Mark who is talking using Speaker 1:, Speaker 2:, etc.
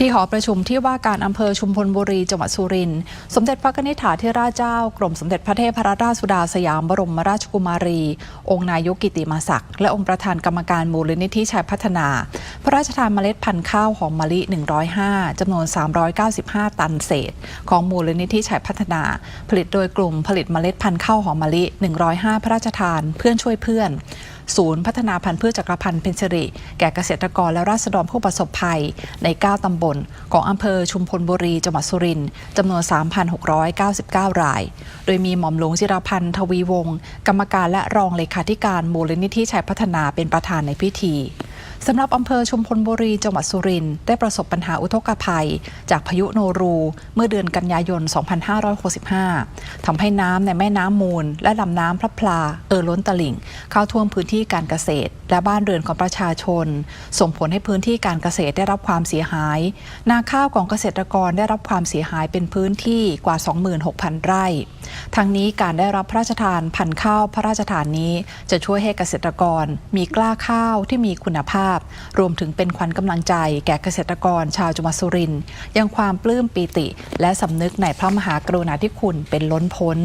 Speaker 1: ที่หอประชุมที่ว่าการอำเภอชุมพลบุรีจังหวัดสุรินทร์สมเด็จพระนิธิถาธิราชเจ้ากรมสมเด็จพระเทพรัตนราชสุดาสยามบรมราชกุมารี องค์นายกกิติมาศักดิ์และองค์ประธานกรรมการมูลนิธิชัยพัฒนา พระราชทานเมล็ดพันธุ์ข้าวหอมมะลิ 105จำนวน 395 ตันเศษ ของมูลนิธิชัยพัฒนา ผลิตโดยกลุ่มผลิตเมล็ดพันธุ์ข้าวหอมมะลิ 105 พระราชทานเพื่อนช่วยเพื่อน ศูนย์พัฒนาพันธุ์พืชจักรพันธ์เพนชริ แก่เกษตรกรและราษฎรผู้ประสบภัย ใน 9 ตำบล ของอำเภอชุมพลบุรี จังหวัดสุรินทร์จำนวน 3,699 ราย โดยมีหม่อมหลวงจิรพันธ์ทวีวงศ์กรรมการและรองเลขาธิการมูลนิธิชัยพัฒนาเป็นประธานในพิธี สำหรับอำเภอชุมพลบุรีจังหวัดสุรินทร์ได้ประสบปัญหาอุทกภัย จากพายุโนรู เมื่อเดือนกันยายน 2565 ทำให้น้ำในแม่น้ำมูล และลำน้ำพระพลา เอ่อล้นตลิ่ง เข้าท่วมพื้นที่การเกษตร และบ้านเรือนของประชาชน ส่งผลให้พื้นที่การเกษตรได้รับความเสียหาย นาข้าวของเกษตรกรได้รับความเสียหายเป็นพื้นที่กว่า 26,000 ไร่ ทั้งนี้การได้รับพระราชทานพันธุ์ข้าวพระราชทานนี้ จะช่วยให้เกษตรกรมีกล้าข้าวที่มีคุณภาพ รวมถึงเป็นขวัญกำลังใจแก่เกษตรกรชาวจังหวัดสุรินทร์ยังความปลื้มปีติ และสำนึกในพระมหากรุณาธิคุณเป็นล้นพ้น